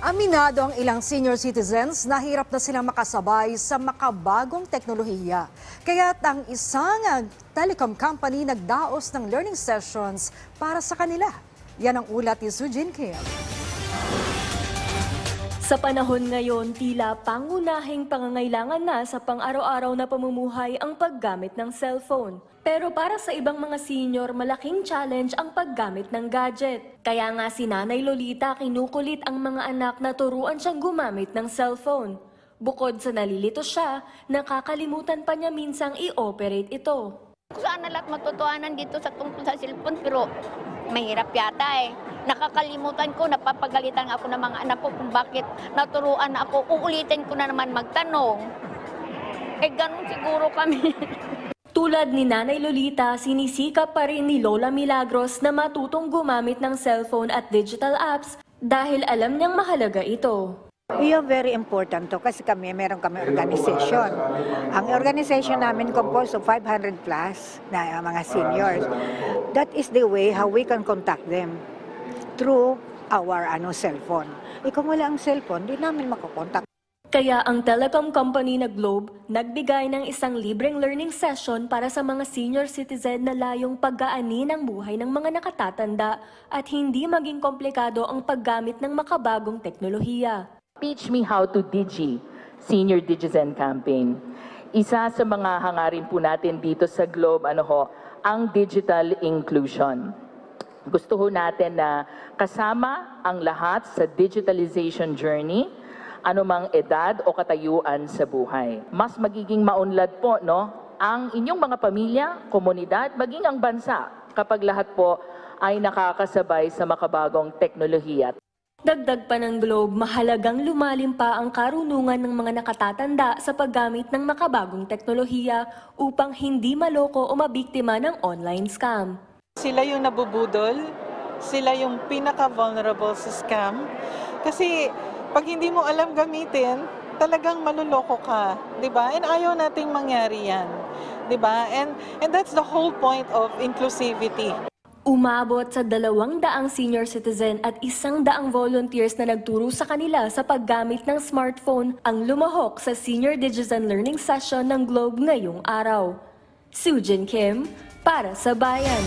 Aminado ang ilang senior citizens na hirap na silang makasabay sa makabagong teknolohiya. Kaya ang isang telecom company nagdaos ng learning sessions para sa kanila. Yan ang ulat ni Sujin Kim. Sa panahon ngayon, tila pangunahing pangangailangan na sa pang-araw-araw na pamumuhay ang paggamit ng cellphone. Pero para sa ibang mga senior, malaking challenge ang paggamit ng gadget. Kaya nga si Nanay Lolita kinukulit ang mga anak na turuan siyang gumamit ng cellphone. Bukod sa nalilito siya, nakakalimutan pa niya minsang i-operate ito. Sana lahat matutuhanan dito sa tungkol sa cellphone pero mahirap yata eh. Nakakalimutan ko, napapagalitan ako ng mga anak ko kung bakit naturuan ako. Uulitin ko na naman magtanong. Eh ganun siguro kami. Tulad ni Nanay Lolita, sinisikap pa rin ni Lola Milagros na matutong gumamit ng cellphone at digital apps dahil alam niyang mahalaga ito. Iyon very important to kasi kami, meron kami organization. Ang organization namin composed of 500 plus na uh, mga seniors. That is the way how we can contact them through our ano cellphone. Eh wala ang cellphone, di namin makakontak. Kaya ang telecom company na Globe nagbigay ng isang libreng learning session para sa mga senior citizen na layong paggaani ng buhay ng mga nakatatanda at hindi maging komplikado ang paggamit ng makabagong teknolohiya. Teach Me How to Digi, Senior Digizen Campaign. Isa sa mga hangarin po natin dito sa Globe, ano ho, ang digital inclusion. Gusto ho natin na kasama ang lahat sa digitalization journey, anumang edad o katayuan sa buhay. Mas magiging maunlad po, no, ang inyong mga pamilya, komunidad, maging ang bansa kapag lahat po ay nakakasabay sa makabagong teknolohiya. Dagdag pa ng Globe, mahalagang lumalim pa ang karunungan ng mga nakatatanda sa paggamit ng makabagong teknolohiya upang hindi maloko o mabiktima ng online scam. Sila yung nabubudol, sila yung pinaka-vulnerable sa scam. Kasi pag hindi mo alam gamitin, talagang maluloko ka, 'di ba? And ayaw nating mangyari 'yan, 'di ba? And and that's the whole point of inclusivity. Umabot sa dalawang daang senior citizen at isang daang volunteers na nagturo sa kanila sa paggamit ng smartphone ang lumahok sa Senior Digizen Learning Session ng Globe ngayong araw. Sujin Kim, para sa Bayan.